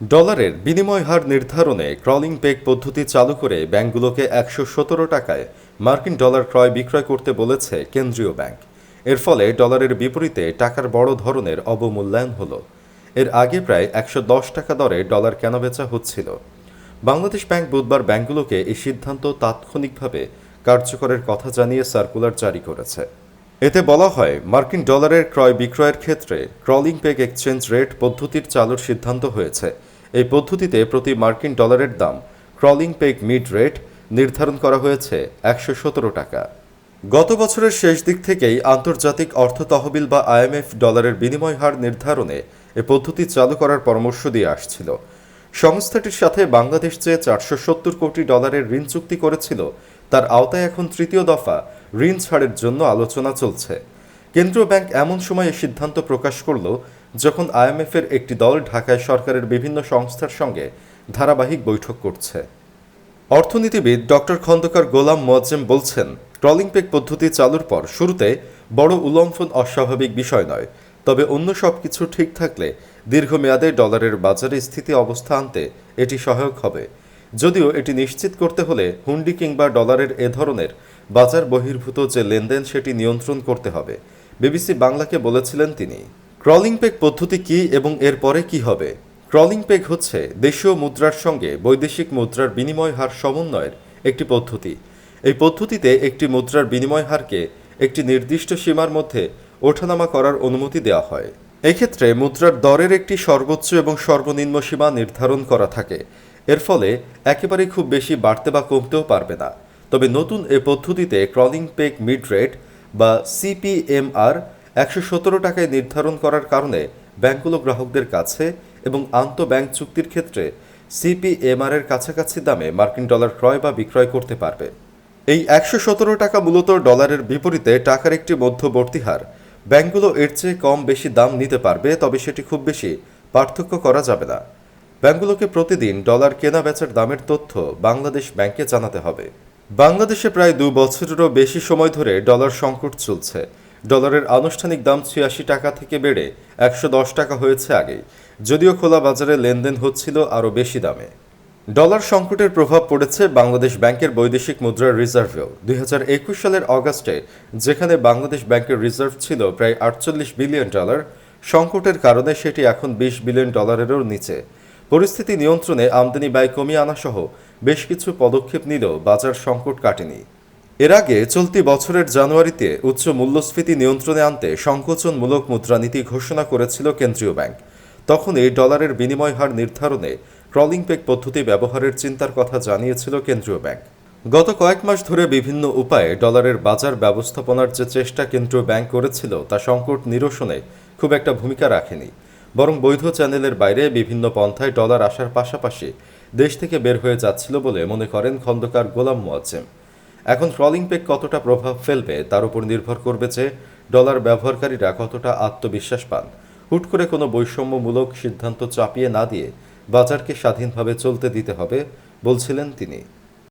ডলারের বিনিময় হার নির্ধারণে ক্রলিং পেগ পদ্ধতি চালু করে ব্যাংকগুলোকে একশো সতেরো টাকায় মার্কিন ডলার ক্রয় বিক্রয় করতে বলেছে কেন্দ্রীয় ব্যাংক। এর ফলে ডলারের বিপরীতে টাকার বড় ধরনের অবমূল্যায়ন হলো। এর আগে প্রায় একশো দশ টাকা দরে ডলার কেনাবেচা হচ্ছিল। বাংলাদেশ ব্যাংক বুধবার ব্যাংকগুলোকে এই সিদ্ধান্ত তাৎক্ষণিকভাবে কার্যকরের কথা জানিয়ে সার্কুলার জারি করেছে। এতে বলা হয়, মার্কিন ডলারের ক্রয় বিক্রয়ের ক্ষেত্রে ক্রলিং পেগ এক্সচেঞ্জ রেট পদ্ধতির চালুর সিদ্ধান্ত হয়েছে। এই পদ্ধতিতে প্রতি মার্কিন ডলারের দাম ক্রলিং পেগ মিড রেট নির্ধারণ করা হয়েছে একশো সতেরো টাকা। গত বছরের শেষ দিক থেকেই আন্তর্জাতিক অর্থ তহবিল বা আইএমএফ ডলারের বিনিময় হার নির্ধারণে এ পদ্ধতি চালু করার পরামর্শ দিয়ে আসছিল। সংস্থাটির সাথে বাংলাদেশ যে চারশো সত্তর কোটি ডলারের ঋণ চুক্তি করেছিল, তার আওতায় এখন তৃতীয় দফা ঋণ ছাড়ের জন্য আলোচনা চলছে। কেন্দ্রীয় ব্যাংক এমন সময় সিদ্ধান্ত প্রকাশ করল যখন আইএমএফের একটি দল ঢাকায় সরকারের বিভিন্ন সংস্থার সঙ্গে ধারাবাহিক বৈঠক করছে। অর্থনীতিবিদ ডক্টর খন্দকার গোলাম মোয়াজ্জেম বলছেন, ট্রলিং পেক পদ্ধতি চালুর পর শুরুতে বড় উল্লম্ফন অস্বাভাবিক বিষয় নয়, তবে অন্য সব কিছু ঠিক থাকলে দীর্ঘমেয়াদে ডলারের বাজারে স্থিতি অবস্থা আনতে এটি সহায়ক হবে। যদিও এটি নিশ্চিত করতে হলে হুন্ডি কিংবা ডলারের এ ধরনের বাজার বহির্ভূত যে লেনদেন সেটি নিয়ন্ত্রণ করতে হবে। বিবিসি বাংলাকে বলেছিলেন তিনি। ক্রলিং পেক পদ্ধতি কি এবং এর পরে কি হবে? ক্রলিং পেগ হচ্ছে দেশীয় মুদ্রার সঙ্গে বৈদেশিক মুদ্রার বিনিময় হার সমন্বয়ের একটি পদ্ধতি। এই পদ্ধতিতে একটি মুদ্রার বিনিময় হারকে একটি নির্দিষ্ট সীমার মধ্যে ওঠানামা করার অনুমতি দেওয়া হয়। এক্ষেত্রে মুদ্রার দরের একটি সর্বোচ্চ এবং সর্বনিম্ন সীমা নির্ধারণ করা থাকে। এর ফলে একেবারেই খুব বেশি বাড়তে বা কমতেও পারবে না। তবে নতুন এ পদ্ধতিতে ক্রলিং পেক মিড রেট বা সিপিএমআর একশো সতেরো টাকায় নির্ধারণ করার কারণে ব্যাংকগুলো গ্রাহকদের কাছে এবং আন্ত ব্যাংক চুক্তির ক্ষেত্রে সিপিএমআর এর কাছাকাছি দামে মার্কিন ডলার ক্রয় বা বিক্রয় করতে পারবে। এই একশো সতেরো টাকা মূলত ডলারের বিপরীতে টাকার একটি মধ্যবর্তী হার। ব্যাংকগুলো এর চেয়ে কম বেশি দাম নিতে পারবে, তবে সেটি খুব বেশি পার্থক্য করা যাবে না। ব্যাংকগুলোকে প্রতিদিন ডলার কেনা বেচার দামের তথ্য বাংলাদেশ ব্যাংকে জানাতে হবে। বাংলাদেশে প্রায় দু বছরেরও বেশি সময় ধরে ডলার সংকট চলছে। ডলারের আনুষ্ঠানিক দাম ছিয়াশি টাকা থেকে বেড়ে একশো দশ টাকা হয়েছে আগেই। যদিও খোলা বাজারে লেনদেন হচ্ছিল আরও বেশি দামে। ডলার সংকটের প্রভাব পড়েছে বাংলাদেশ ব্যাংকের বৈদেশিক মুদ্রার রিজার্ভেও। দুই হাজার একুশ সালের অগাস্টে, যেখানে বাংলাদেশ ব্যাংকের রিজার্ভ ছিল প্রায় আটচল্লিশ বিলিয়ন ডলার, সংকটের কারণে সেটি এখন বিশ বিলিয়ন ডলারেরও নিচে। পরিস্থিতি নিয়ন্ত্রণে আমদানি ব্যয় কমিয়ে আনা সহ বেশ কিছু পদক্ষেপ নিলেও বাজার সংকট কাটেনি। এর আগে চলতি বছরের জানুয়ারিতে উচ্চ মূল্যস্ফীতি নিয়ন্ত্রণে আনতে সংকোচনমূলক মুদ্রানীতি ঘোষণা করেছিল কেন্দ্রীয় ব্যাংক। তখনই ডলারের বিনিময় হার নির্ধারণে ক্রলিং পেক পদ্ধতি ব্যবহারের চিন্তার কথা জানিয়েছিল কেন্দ্রীয় ব্যাংক। গত কয়েক মাস ধরে বিভিন্ন উপায়ে ডলারের বাজার ব্যবস্থাপনার যে চেষ্টা কেন্দ্রীয় ব্যাংক করেছিল, তা সংকট নিরসনে খুব একটা ভূমিকা রাখেনি। বরং বৈধ চ্যানেলের বাইরে বিভিন্ন পন্থায় ডলার আসার পাশাপাশি দেশ থেকে বের হয়ে যাচ্ছিল বলে মনে করেন খন্দকার গোলাম মোয়াজ্জেম। এখন ট্রলিং পেক কতটা প্রভাব ফেলবে তার উপর নির্ভর করবে যে ডলার ব্যবহারকারীরা কতটা আত্মবিশ্বাস পান। হুট করে কোনো বৈষম্যমূলক সিদ্ধান্ত চাপিয়ে না দিয়ে বাজারকে স্বাধীনভাবে চলতে দিতে হবে, বলছিলেন তিনি।